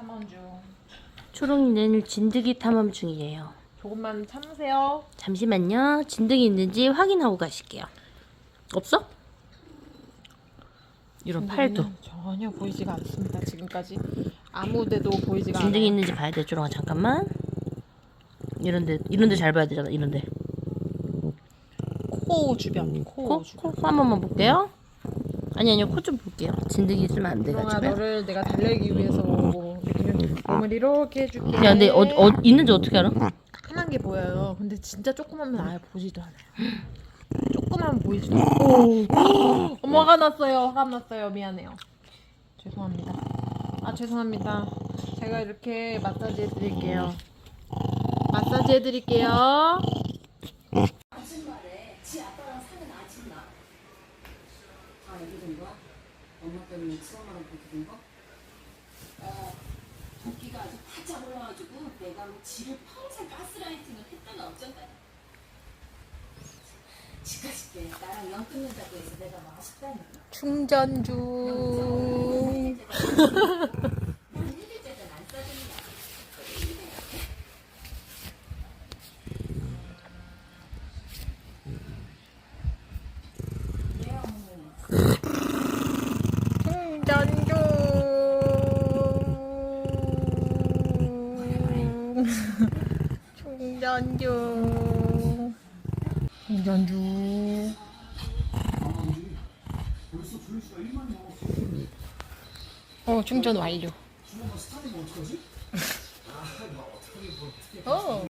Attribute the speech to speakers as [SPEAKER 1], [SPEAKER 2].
[SPEAKER 1] 탐험 중.
[SPEAKER 2] 초롱이는 진드기 탐험 중이에요.
[SPEAKER 1] 조금만 참으세요.
[SPEAKER 2] 잠시만요. 진드기 있는지 확인하고 가실게요. 없어? 이런 팔도.
[SPEAKER 1] 전혀 보이지가 않습니다. 지금까지 아무데도 보이지가
[SPEAKER 2] 진드기
[SPEAKER 1] 않아요.
[SPEAKER 2] 있는지 봐야 돼, 초롱아. 잠깐만. 이런데, 이런데 잘 봐야 되잖아, 이런데.
[SPEAKER 1] 코 주변, 코,
[SPEAKER 2] 코?
[SPEAKER 1] 주변.
[SPEAKER 2] 코, 코한 번만 볼게요. 아니, 아니요. 코 좀 볼게요. 진드기 있으면 안
[SPEAKER 1] 그동안
[SPEAKER 2] 돼가지고요.
[SPEAKER 1] 너를 내가 달래기 위해서 몸을 이렇게 해줄게.
[SPEAKER 2] 야, 근데 어, 어, 있는지 어떻게 알아?
[SPEAKER 1] 조그만 게 보여요. 근데 진짜 조그마면 아예 보지도 않아요. 조그만 보이지도 않아요. 어머 화가 났어요. 화가 났어요. 미안해요. 죄송합니다. 아 죄송합니다. 제가 이렇게 마사지 해드릴게요. 마사지 해드릴게요.
[SPEAKER 3] 아줌마래. 지 아빠랑 사는 아줌마. 아, 여기 된 거야? 엄마 때문에 수험하러 그렇게 된 거? 어, 바짝 올라가지고 내가 뭐 지를 평생 가스라이팅을 했다가 어쩐다. 지가쉽게 나랑 연 끊는다고 해서 내가 뭐 아쉽다니까.
[SPEAKER 1] 충전 중.
[SPEAKER 3] 난 해줄 때는 안 써준다.
[SPEAKER 1] 충전 중. 충전 중. 충전 중. 어, 충전 완료. 어.